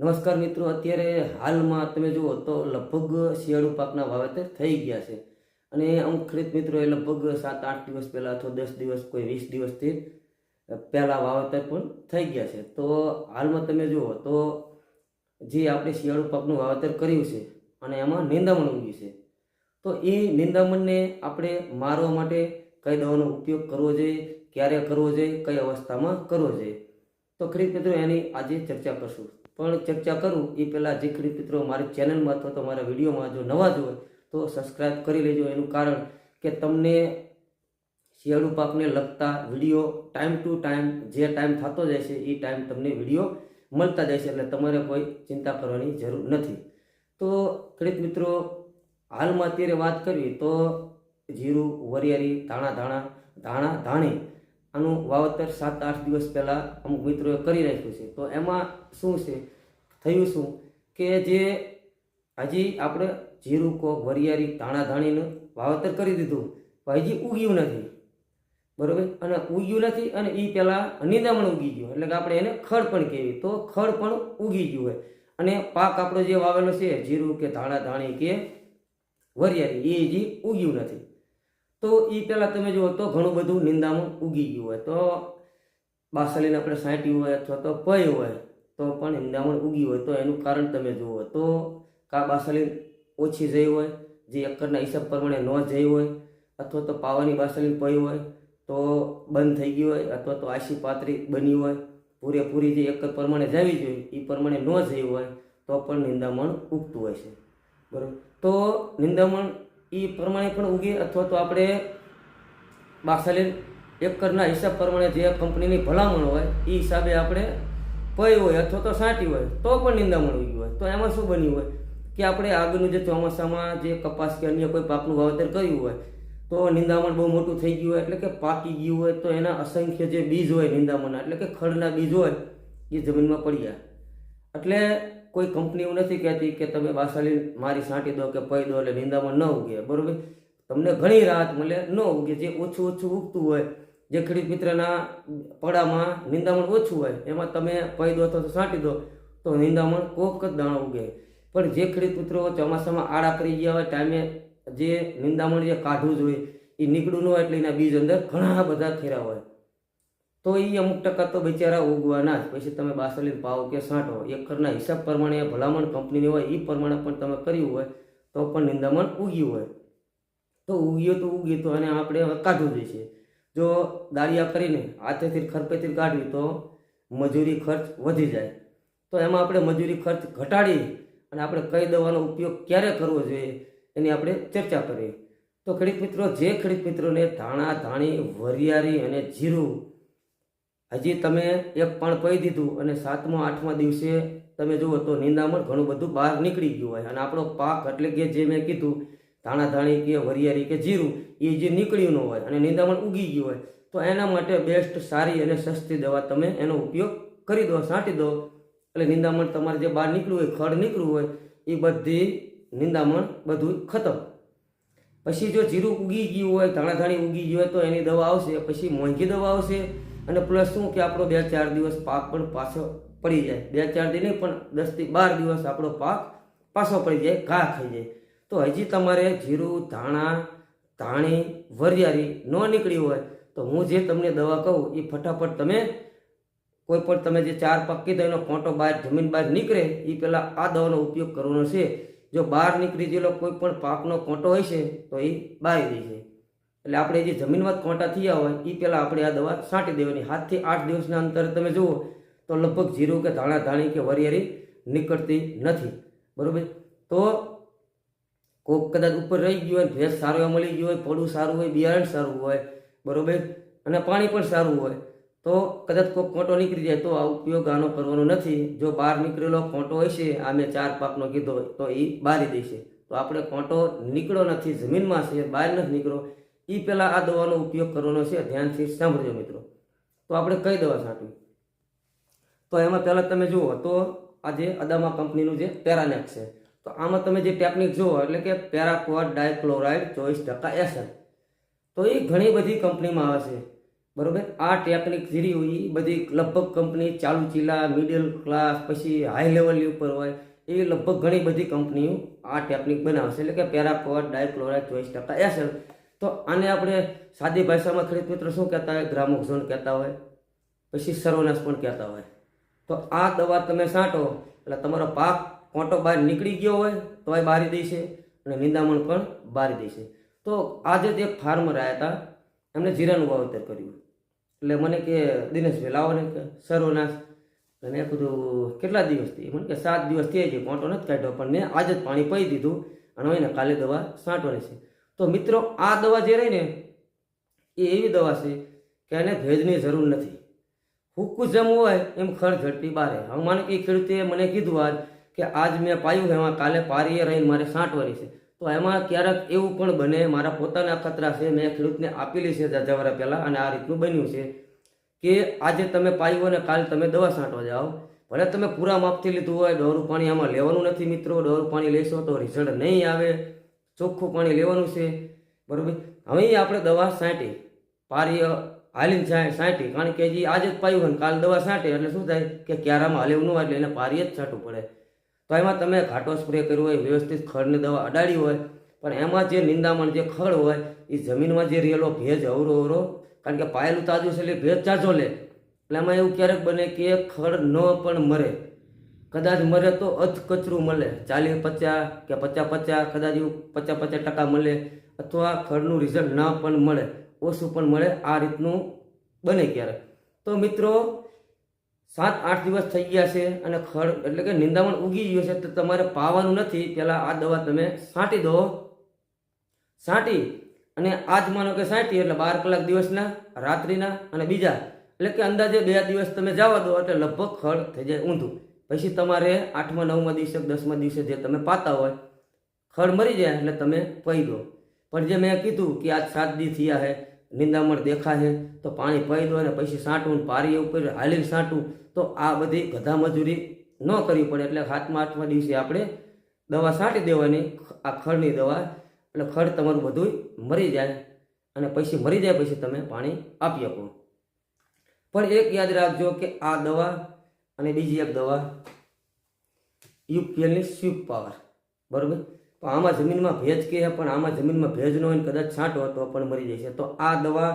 નમસ્કાર મિત્રો, અત્યારે હાલમાં તમે જુઓ તો લગભગ શિયાળુ પાકના વાવેતર થઈ ગયા છે. અને અમુક ખેડૂત મિત્રોએ લગભગ સાત, આઠ દિવસ પહેલાં અથવા દસ દિવસ, કોઈ વીસ દિવસથી પહેલાં વાવેતર પણ થઈ ગયા છે. તો હાલમાં તમે જુઓ તો જે આપણે શિયાળુ પાકનું વાવેતર કર્યું છે અને એમાં નિંદામણ ઉગ્યું છે. તો એ નિંદામણને આપણે મારવા માટે કઈ દવાનો ઉપયોગ કરવો જોઈએ, ક્યારે કરવો જોઈએ, કઈ અવસ્થામાં કરવો જોઈએ? તો ખેડૂત મિત્રો, એની આજે ચર્ચા કરશું. પણ ચર્ચા કરું એ પહેલાં જે ખેડૂત મિત્રો મારી ચેનલમાં અથવા તો મારા વિડીયોમાં જો નવા જ હોય તો સબસ્ક્રાઈબ કરી લેજો. એનું કારણ કે તમને શિયાળુ પાકને લગતા વીડિયો ટાઈમ ટુ ટાઈમ જે ટાઈમ થતો જાય છે એ ટાઈમ તમને વીડિયો મળતા જાય છે એટલે તમારે કોઈ ચિંતા કરવાની જરૂર નથી. તો ખેડૂત મિત્રો, હાલમાં અત્યારે વાત કરવી તો જીરું, વરિયાળી, ધાણા ધાણા ધાણા, ધાણી આનું વાવતર સાત, આઠ દિવસ પહેલાં અમુક મિત્રોએ કરી રાખ્યું છે. તો એમાં શું છે? થયું શું? કે જે હજી આપણે જીરું, કોક, વરિયાળી, ધાણા ધાણીનું વાવતર કરી દીધું પણ હજી ઉગ્યું નથી. બરાબર? અને ઉગ્યું નથી અને એ પહેલાં નિંદામણ ઉગી ગયું. એટલે કે આપણે એને ખડ પણ કહેવી. તો ખડ પણ ઉગી ગયું હોય. અને પાક આપણો જે વાવેલો છે, જીરું કે ધાણા ધાણી કે વરિયાળી એ હજી ઉગ્યું નથી. તો એ પહેલાં તમે જુઓ તો ઘણું બધું નિંદામણ ઉગી ગયું હોય. તો બાસલીને આપણે સાંટ્યું હોય અથવા તો પય હોય તો પણ નિંદામણ ઉગી હોય. તો એનું કારણ તમે જુઓ તો કા બાસલી ઓછી જઈ હોય, જે એકરના હિસાબ પ્રમાણે ન જઈ હોય, અથવા તો પાવાની બાસલી પય હોય, તો બંધ થઈ ગઈ હોય, અથવા તો આશી પાતરી બની હોય, પૂરેપૂરી જે એકર પ્રમાણે જવી જોઈએ એ પ્રમાણે ન જઈ હોય, તો પણ નિંદામણ ઉગતું હોય છે. બરાબર? તો નિંદામણ એ પ્રમાણે પણ ઉગે અથવા તો આપણે બાસાલીન એકરના હિસાબ પ્રમાણે જે કંપનીની ભલામણ હોય એ હિસાબે આપણે પય હોય અથવા તો સાંટી હોય, તો પણ નિંદામણ ઉગી હોય. તો એમાં શું બન્યું હોય? કે આપણે આગળનું જે ચોમાસામાં જે કપાસ કે અન્ય કોઈ પાકનું વાવેતર કર્યું હોય, તો નિંદામણ બહુ મોટું થઈ ગયું હોય, એટલે કે પાકી ગયું હોય, તો એના અસંખ્ય જે બીજ હોય નિંદામણના, એટલે કે ખડના બીજ હોય, એ જમીનમાં પડ્યા. એટલે કોઈ કંપની એવું નથી કહેતી કે તમે બાસાલી મારી સાંટી દો કે પઈ દો એટલે નિંદામણ ન ઉગે, બરોબર? તમને ઘણી રાહત મળે, ન ઉગે, જે ઓછું ઓછું ઉગતું હોય, જે ખેડૂત મિત્રના પડામાં નિંદામણ ઓછું હોય, એમાં તમે પઈ દો તો સાંટી દો, તો નિંદામણ કોક જ દાણો ઉગે. પણ જે ખેડૂત મિત્રો ચોમાસામાં આડા કરી ગયા હોય, ટાઈમે જે નિંદામણ જે કાઢવું જોઈએ એ નીકળું ન હોય એટલે એના બીજ અંદર ઘણા બધા ખેરા હોય. તો એ અમુક ટકા તો બિચારા ઉગવાના જ. પછી તમે બાસલી પાવ કે સાંટો એકરના હિસાબ પ્રમાણે ભલામણ કંપનીની હોય એ પ્રમાણે પણ તમે કર્યું હોય, તો પણ નિંદામણ ઉગ્યું હોય. તો ઉગ્યો તો ઉગ્યું તો અને આપણે કાઢવું જોઈએ. જો દાળિયા કરીને હાથેથી ખરપેથી કાઢવી તો મજૂરી ખર્ચ વધી જાય. તો એમાં આપણે મજૂરી ખર્ચ ઘટાડી અને આપણે કઈ દવાનો ઉપયોગ ક્યારે કરવો જોઈએ એની આપણે ચર્ચા કરીએ તો ખેડૂત મિત્રો, જે ખેડૂત મિત્રોને ધાણા, ધાણી, વરિયાળી અને જીરું હજી તમે એક પણ પઈ દીધું અને સાતમા, આઠમા દિવસે તમે જુઓ તો નિંદામણ ઘણું બધું બહાર નીકળી ગયું હોય. અને આપણો પાક એટલે કે જે મેં કીધું, ધાણા, ધાણી કે વરિયાળી કે જીરું, એ જે નીકળ્યું ન હોય અને નિંદામણ ઉગી ગયું હોય, તો એના માટે બેસ્ટ સારી અને સસ્તી દવા તમે એનો ઉપયોગ કરી દો, છાંટી દો. એટલે નિંદામણ તમારે જે બહાર નીકળ્યું હોય, ખડ નીકળ્યું હોય, એ બધી નિંદામણ બધું ખતમ. પછી જો જીરું ઉગી ગયું હોય, ધાણા, ધાણી ઉગી ગયું હોય, તો એની દવા આવશે. પછી મોંઘી દવા આવશે. અને પ્લસ શું કે આપણો બે ચાર દિવસ પાક પણ પાછો પડી જાય. બે ચાર દિન નહીં, પણ દસથી બાર દિવસ આપણો પાક પાછો પડી જાય, ઘા ખાઈ જાય. તો હજી તમારે જીરું, ધાણા, ધાણી, વરિયાળી ન નીકળી હોય, તો હું જે તમને દવા કહું, એ ફટાફટ તમે કોઈ પણ તમે જે ચાર પાક કીધો એનો કોંટો બહાર, જમીન બહાર નીકળે, એ પહેલાં આ દવાનો ઉપયોગ કરવાનો છે. જો બહાર નીકળી ગયેલો કોઈ પણ પાકનો કોંટો હોય છે તો એ બારી દે છે એટલે આપણે જે જમીનમાં કોંટા થયા હોય એ પહેલાં આપણે આ દવા છાંટી દેવાની. હાથથી આઠ દિવસના અંતરે તમે જુઓ, તો લગભગ જીરું કે ધાણા, ધાણી કે વરિયાળી નીકળતી નથી. બરાબર? તો કોક કદાચ ઉપર રહી ગયું હોય, ભેંસ સારો એવા મળી ગયો હોય પડું સારું હોય, બિયારણ સારું હોય, બરાબર? અને પાણી પણ સારું હોય. તો કદાચ કોઈક કોંટો નીકળી જાય, તો આ ઉપયોગ આનો કરવાનો નથી. જો બહાર નીકળેલો કોંટો હોય છે આ મેં ચાર પાકનો કીધો તો એ બારી દેશે. તો આપણે કોંટો નીકળો નથી, જમીનમાં છે, બહાર નથી નીકળો એ પહેલાં આ દવાનો ઉપયોગ કરવાનો છે, ધ્યાનથી સાંભળજો મિત્રો. તો આપણે કઈ દવા છાંટવી તો એમાં પહેલાં તમે જુઓ, તો આ જે અદામા કંપનીનું જે પેરાનેક છે, તો આમાં તમે જે ટેકનિક જુઓ, એટલે કે પેરાકોડ ડાયક્લોરાઇડ ચોવીસ ટકા એસન તો એ ઘણી બધી કંપનીમાં આવે છે, બરાબર? આ ટેકનિક જીરી હોય એ બધી લગભગ કંપની ચાલુ ચીલા, મિડલ ક્લાસ, પછી હાઈ લેવલની ઉપર હોય એ લગભગ ઘણી બધી કંપનીઓ આ ટેકનિક બનાવશે એટલે કે પેરાકોટ ડાયક્લોરાઇડ ચોવીસ ટકા એસેલ તો આને આપણે સાદી ભાષામાં ખેડૂત મિત્રો શું કહેતા હોય? ગ્રામોક્ઝોન કહેતા હોય, પછી સર્વનાશ પણ કહેતા હોય. તો આ દવા તમે છાંટો, એટલે તમારો પાક કોંટો બહાર નીકળી ગયો હોય તો એ બારી દેશે અને નિંદામણ પણ બારી દેશે તો આજે જે ફાર્મર આવ્યા હતા, એમને જીરાનું વાવેતર કર્યું. એટલે મને કે, દિનેશભાઈ, લાવો ને કે, સર્વનાશ. અને મેં કીધું, કેટલા દિવસથી મને કે, સાત દિવસ થઈ છે, કોટો નથી કાઢ્યો, પણ મેં આજે જ પાણી પી દીધું અને હોય ને કાલે દવા છાંટવાની છે. તો મિત્રો, આ દવા જે રહી ને, એ એવી દવા છે કે એને ભેજની જરૂર નથી. હુક્કું જેમ હોય, એમ ખડ ઝડપી બારે. હવે માને કે ખેડૂતે મને કીધું આજ કે આજ મેં પાયું એમાં કાલે પારીએ રહીને મારે છાંટવાની છે. તો એમાં ક્યારેક એવું પણ બને, મારા પોતાના ખતરા છે, મેં ખેડૂતને આપેલી છે જવારા પહેલાં અને આ રીતનું બન્યું છે કે આજે તમે પાયું અને કાલે તમે દવા છાંટવા જાઓ. ભલે તમે પૂરા માપથી લીધું હોય ડોરું પાણી આમાં લેવાનું નથી મિત્રો ડોરું પાણી લેશો તો રિઝલ્ટ નહીં આવે. ચોખ્ખું પાણી લેવાનું છે. બરોબર? હવે આપણે દવા છાંટી પારી હાલીને જાય છાંટી કારણ કે હજી આજે જ પાયું હોય કાલ દવા છાંટે એટલે શું થાય કે ક્યારામાં હાલેવું ન હોય એટલે એને પારીએ જ છાંટવું પડે. તો એમાં તમે ઘાટો સ્પ્રે કર્યો હોય, વ્યવસ્થિત ખડની દવા અડાડી હોય, પણ એમાં જે નિંદામણ જે ખડ હોય એ જમીનમાં જે રહેલો ભેજ અવરો અવરો, કારણ કે પાયેલું તાજું છે એટલે ભેજ ચાજો લે. એટલે એમાં એવું ક્યારેક બને કે ખડ ન પણ મરે. કદાચ મરે તો અધ કચરું મળે, ચાલીસ પચાસ કે પચાસ પચાસ, કદાચ એવું પચાસ પચાસ ટકા મળે અથવા ખડનું રિઝલ્ટ ના પણ મળે, ઓછું પણ મળે, આ રીતનું બને ક્યારે તો મિત્રો, સાત આઠ દિવસ થઈ ગયા છે અને ખડ એટલે કે નિંદામણ ઉગી ગયું છે તો તમારે પાવાનું નથી પહેલાં આ દવા તમે છાંટી દો. છાંટી અને આજ માનો કે છાંટી એટલે બાર કલાક દિવસના, રાત્રિના અને બીજા. એટલે કે અંદાજે બે દિવસ તમે જવા દો એટલે લગભગ ખડ થઈ જાય ઊંધું. પછી તમારે આઠમા, નવમા દિવસે, દસમા દિવસે જે તમે પાતા હોય, ખડ મરી જાય એટલે તમે પહી દો. પણ જે મેં કીધું કે આજ સાત દી થયા છે નિંદામણ દેખાશે તો પાણી પહી દો અને પછી સાંટવું પારી ઉપર હાલીને સાંટવું તો આ બધી ગધા મજૂરી ન કરવી પડે એટલે સાતમા, આઠમા દિવસે આપણે દવા છાંટી દેવાની, આ ખડની દવા, એટલે ખડ તમારું બધું મરી જાય અને પછી મરી જાય પછી તમે પાણી આપી આપો પણ એક યાદ રાખજો કે આ દવા અને બીજી એક દવા, યુપીએલની સ્વીપ પાવર. બરાબર? તો આમાં જમીનમાં ભેજ કે, પણ આમાં જમીનમાં ભેજ ન હોય ને કદાચ છાંટો તો પણ મરી જાય છે. તો આ દવા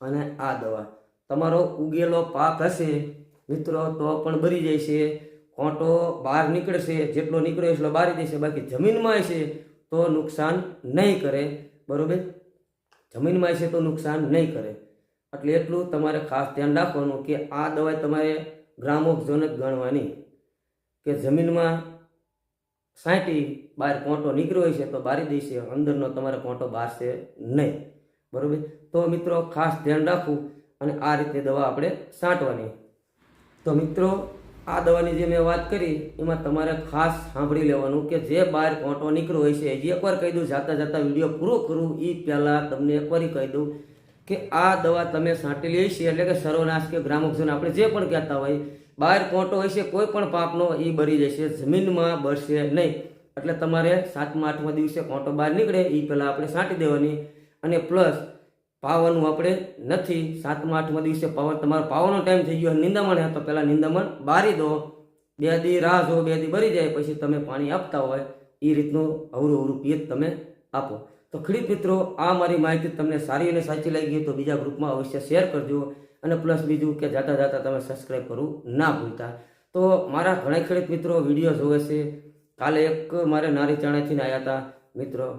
અને આ દવા. તમારો ઉગેલો પાક હશે, મિત્રો, તો પણ બરી જાય છે. કોંટો બહાર નીકળશે, જેટલો નીકળ્યો એટલો બારી જશે બાકી જમીનમાં હશે તો નુકસાન નહીં કરે. બરાબર? જમીનમાં હશે તો નુકસાન નહીં કરે. એટલે એટલું તમારે ખાસ ધ્યાન રાખવાનું કે આ દવા તમારે ગ્રામોક્ઝોન જ ગણવાની કે જમીનમાં સાંટી બહાર કોંટો નીકળ્યો હોય છે તો બારી દેશે, અંદરનો તમારે કોંટો બારશે નહીં. બરાબર? તો મિત્રો ખાસ ધ્યાન રાખવું અને આ રીતે દવા આપણે છાંટવાની તો મિત્રો, આ દવાની જે મેં વાત કરી, એમાં તમારે ખાસ સાંભળી લેવાનું કે જે બહાર કોંટો નીકળ્યો હોય છે એ એકવાર કહી દઉં, જાતા જાતા વીડિયો પૂરો કરું એ પહેલાં તમને એકવાર કહી દઉં કે આ દવા તમે છાંટેલી હશે એટલે કે સર્વનાશ કે ગ્રામોક્ઝન આપણે જે પણ કહેતા હોય, બહાર કોંટો હશે કોઈ પણ પાકનો એ બળી જશે, જમીનમાં બળશે નહીં. એટલે તમારે સાતમા, આઠમા દિવસે કોંટો બહાર નીકળે એ પહેલાં આપણે છાંટી દેવાની. અને પ્લસ પાવાનું આપણે નથી. સાતમા, આઠમા દિવસે પાવન તમારો પાવાનો ટાઈમ થઈ ગયો નિંદામણ હે, તો પહેલાં નિંદામણ બારી દો. બે દી રાહ જો બે દી ભરી જાય, પછી તમે પાણી આપતા હોય એ રીતનું અવરું અવરું પિયત તમે આપો. તો ખેડૂત મિત્રો, આ મારી માહિતી તમને સારી અને સાચી લાગી તો બીજા ગ્રુપમાં અવશ્ય શેર કરજો અને પ્લસ બીજું કે જાતા જાતા તમે સબસ્ક્રાઈબ કરવું ના ભૂલતા. તો મારા ઘણા ખેડૂત મિત્રો વીડિયો જોવે છે. કાલે એક મારે નારી ચાણાથી આવ્યા હતા. મિત્રો,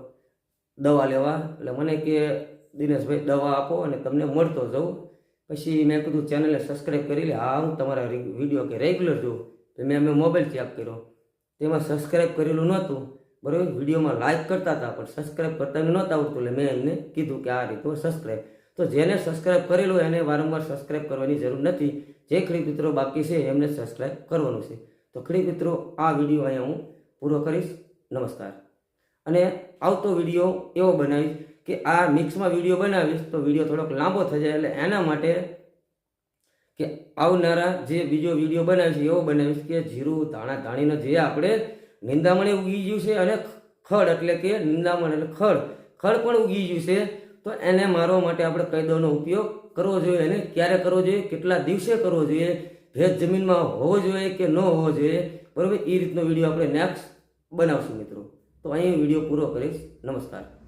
દવા લેવા. એટલે મને કે, દિનેશભાઈ, દવા આપો અને તમને મળતો જાઉં. પછી મેં કીધું, ચેનલને સબસ્ક્રાઈબ કરી લે. હા, હું તમારા વીડિયો કે રેગ્યુલર જોઉં. તો મેં અમે મોબાઈલ ચેક કર્યો. તેમાં સબસ્ક્રાઈબ કરેલું નહોતું. બરાબર? વિડીયોમાં લાઈક કરતા હતા, પણ સબસ્ક્રાઈબ કરતા નહોતા આવડતું, એટલે મેં એમને કીધું કે આ રીતનું સબસ્ક્રાઈબ તો જેને સબસ્ક્રાઈબ કરેલું એને વારંવાર સબસ્ક્રાઈબ કરવાની જરૂર નથી. જે ખેડૂત મિત્રો બાકી છે, એમને સબસ્ક્રાઈબ કરવાનું છે. તો ખેડૂત મિત્રો, આ વીડિયો અહીંયા હું પૂરો કરીશ. નમસ્કાર. અને આવતો વીડિયો એવો બનાવીશ કે આ મિક્સમાં વીડિયો બનાવીશ, તો વીડિયો થોડોક લાંબો થઈ જાય, એટલે એના માટે કે આવનારા જે બીજો વીડિયો બનાવીશ, એવો બનાવીશ કે જીરું, ધાણા, ધાણીનો જે આપણે નિંદામણે ઉગી ગયું છે અને ખડ એટલે કે નિંદામણ એટલે ખડ. ખડ પણ ઉગી ગયું છે. તો એને મારવા માટે આપણે કાયદોનો ઉપયોગ કરવો જોઈએ અને ક્યારે કરવો જોઈએ? કેટલા દિવસે કરવો જોઈએ? ભેજ જમીનમાં હોવો જોઈએ કે ન હોવો જોઈએ? બરાબર? એ રીતનો વીડિયો આપણે નેક્સ્ટ બનાવશું મિત્રો. તો અહીં વીડિયો પૂરો કરીશ. નમસ્કાર.